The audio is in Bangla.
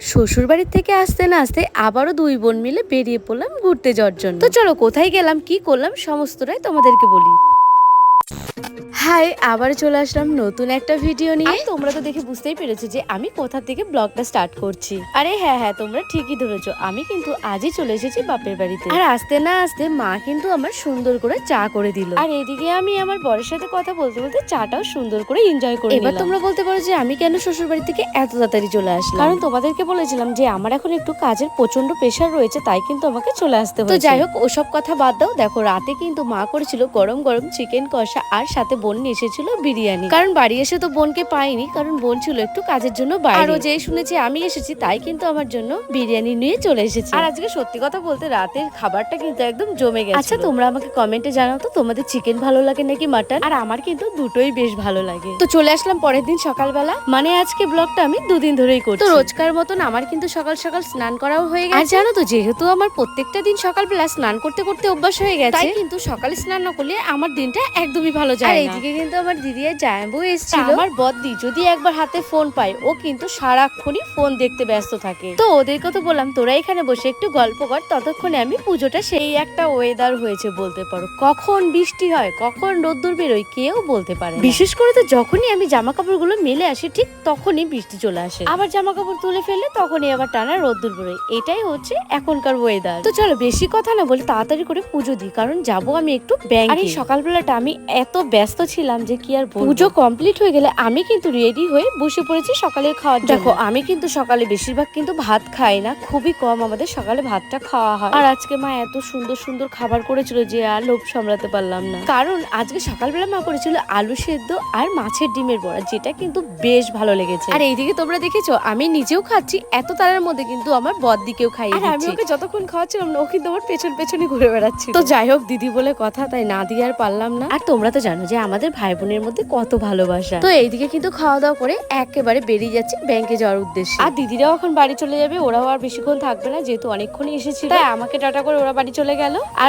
শ্বশুর বাড়ির থেকে আসতে না আসতে আবারও দুই বোন মিলে বেরিয়ে পড়লাম ঘুরতে যাওয়ার জন্য। তো চলো, কোথায় গেলাম, কি করলাম, সমস্তটাই তোমাদেরকে বলি। হাই আবার চলে আসলাম নতুন একটা ভিডিও নিয়ে। তোমরা তো দেখে বুঝতেই পেরেছ যে আমি কোথা থেকে ব্লগটা স্টার্ট করছি। আরে হ্যাঁ হ্যাঁ তোমরা ঠিকই ধরেছো। আমি কিন্তু আজই চলে এসেছি বাপের বাড়িতে। আর আসতে না আসতে মা কিন্তু আমার সুন্দর করে চা করে দিল। আর এদিকে আমি আমার বরের সাথে কথা বলতে বলতে চাটাও সুন্দর করে এনজয় করে এবার তোমরা বলতে পারো যে আমি কেন শ্বশুর বাড়ি থেকে এত তাড়াতাড়ি চলে আসলাম। কারণ তোমাদেরকে বলেছিলাম যে আমার এখন একটু কাজের প্রচণ্ড প্রেশার রয়েছে তাই কিন্তু আমাকে চলে আসতে তো যাই হোক ওসব কথা বাদ দাও। দেখো রাতে কিন্তু মা করেছিল গরম গরম চিকেন কষা আর সাথে বোন নিয়ে এসেছিল বিরিয়ানি। কারণ বাড়ি এসে তো বোনকে পাইনি কারণ বোন ছিল একটু কাজের জন্য বাইরে। আরও যেই শুনেছি আমি এসেছি তাই কিন্তু আমার জন্য বিরিয়ানি নিয়ে চলে এসেছি। আর আজকে সত্যি কথা বলতে রাতের খাবারটা কিন্তু একদম জমে গেছে আচ্ছা তোমরা আমাকে কমেন্টে জানাও তো তোমাদের চিকেন ভালো লাগে নাকি মাটন আর আমার কিন্তু দুটোই বেশ ভালো লাগে। তো চলে আসলাম পরের দিন সকালবেলা। মানে আজকে ব্লগটা আমি দুদিন ধরেই করছি। তো রোজকার মতন আমার কিন্তু সকাল সকাল স্নান করাও হয়ে গেছে। আর জানো তো যেহেতু আমার প্রত্যেকটা দিন সকালবেলা স্নান করতে করতে অভ্যাস হয়ে গেছে তাই কিন্তু সকালে স্নান না করলে আমার দিনটা একদমই ভালো যায় না। এইদিকে কিন্তু আমার দিদি আর জায়াম্বু এসেছিল। আমার বদ্দি যদি একবার হাতে ফোন পায় ও কিন্তু সারাক্ষণই ফোন দেখতে ব্যস্ত থাকে। তো ওদের কথা বললাম তোরা এখানে বসে একটু গল্প কর ততক্ষণে আমি পুজোটা সেই একটা ওয়েদার হয়েছে বলতে পারো। কখন বৃষ্টি হয় কখন রোদ্দুর বেরোয় কেউ বলতে পারে বিশেষ করে তো যখনই আমি জামা কাপড়গুলো মেলে আসি ঠিক তখনই বৃষ্টি চলে আসে। আবার জামা কাপড় তুলে ফেললে তখনই আবার টানা রোদ্দুর বেরোয়। এটাই হচ্ছে এখনকার ওয়েদার তো চলো বেশি কথা না বলে তাড়াতাড়ি করে পুজো দিই কারণ যাব আমি একটু ব্যাংক আর এই সকালবেলাটা আমি এত ব্যস্ত ছিলাম যে কি আর পুজো কমপ্লিট হয়ে গেলে আমি কিন্তু রেডি হয়ে বসে পড়েছি সকালে খাওয়ার দেখো আমি কিন্তু সকালে বেশিরভাগ কিন্তু ভাত খাই না খুবই কম আমাদের সকালে ভাতটা খাওয়া হয়। আর আজকে মা এত সুন্দর সুন্দর খাবার করেছিল যে আর লোভ সামলাতে পারলাম না। কারণ আজকে সকালবেলা মা করেছিল আলু সেদ্ধ আর মাছের ডিমের বড়া যেটা কিন্তু বেশ ভালো লেগেছে। আর এইদিকে তোমরা দেখেছ আমি নিজেও খাচ্ছি এত তারার মধ্যে কিন্তু আমার বদ দিকেও খাই আর আমি ওকে যতক্ষণ খাওয়াচ্ছিলাম না ও কিন্তু আমার পেছন পেছনই ঘুরে বেড়াচ্ছি তো যাই হোক দিদি বলে কথা তাই না দিয়ে আর পারলাম না। আর তোমরা তো জানো যে আমাদের ভাই বোনের মধ্যে কত ভালোবাসা। তো এইদিকে কিন্তু খাওয়া দাওয়া করে একেবারে বেরিয়ে যাচ্ছে ব্যাংকে যাওয়ার উদ্দেশ্যে। আর দিদিরাও এখন বাড়ি চলে যাবে ওরাও আর বেশিক্ষণ থাকবে না যেহেতু অনেকক্ষণই এসেছিল। তাই আমাকে টাটা করে ওরা বাড়ি চলে গেল। আর